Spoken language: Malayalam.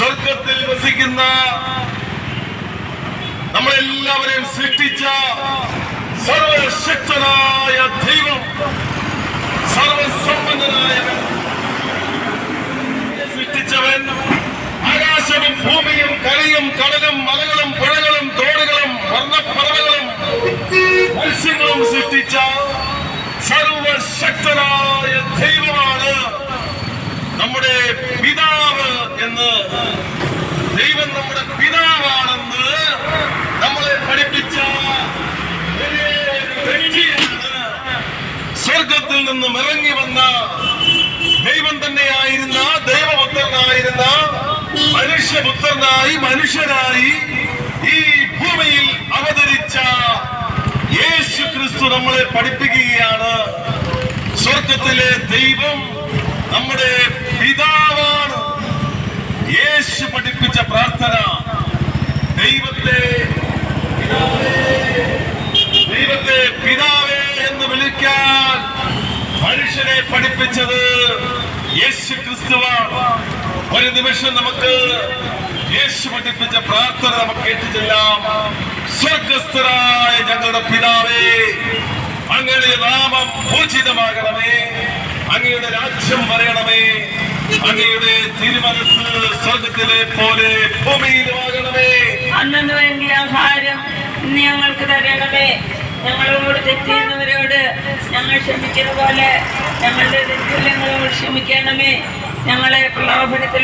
സ്വർഗത്തിൽ വസിക്കുന്ന നമ്മളെല്ലാവരെയും സൃഷ്ടിച്ച സർവശക്തനായ ദൈവം സർവസമ്പന്നനായവൻ സൃഷ്ടിച്ചവൻ ആകാശവും ഭൂമിയും കരയും കടലും മലകളും പുഴകളും തോടുകളും വർണപ്പറവകളും മത്സ്യങ്ങളും സൃഷ്ടിച്ച സർവശക്തനായ ദൈവമാണ് നമ്മുടെ പിതാവ് എന്ന് ദൈവം നമ്മുടെ പിതാവാണെന്ന് നമ്മളെ പഠിപ്പിച്ച ഒരേ ഒരു വ്യക്തിയാണ് സ്വർഗത്തിൽ നിന്നും ഇറങ്ങി വന്ന ദൈവം തന്നെയായിരുന്ന ദൈവപുത്രനായിരുന്ന മനുഷ്യപുത്രനായി മനുഷ്യനായി ഈ ഭൂമിയിൽ അവതരിച്ച യേശു ക്രിസ്തു നമ്മളെ പഠിപ്പിക്കുകയാണ്. സ്വർഗത്തിലെ ദൈവം നമ്മുടെ പിതാവാണ്. യേശു പഠിപ്പിച്ച പ്രാർത്ഥന മനുഷ്യനെ പഠിപ്പിച്ചത് യേശു ക്രിസ്തുവാണ്. ഒരു നിമിഷം നമുക്ക് യേശു പഠിപ്പിച്ച പ്രാർത്ഥന നമുക്ക് ഏറ്റുചെല്ലാം സ്വർഗസ്ഥരായ ഞങ്ങളുടെ പിതാവേ അങ്ങയുടെ നാമം പൂജിതമാകണമേ. അങ്ങയുടെ രാജ്യം വരയണമേ അങ്ങയുടെ തിരുമനസ് സ്വർഗത്തിലെ പോലെ ഭൂമിയിലുമാകണമേ. അന്നു വേണ്ടിയ ആഹാരം ഞങ്ങൾക്ക് തരണമേ. ഞങ്ങളോട് തെറ്റിയുന്നവരോട് ഞങ്ങൾ ക്ഷമിക്കുന്ന പോലെ ഞങ്ങളുടെ തെറ്റുകളോട് ക്ഷമിക്കണമേ ഞങ്ങളെ പ്രലോഭനത്തിൽ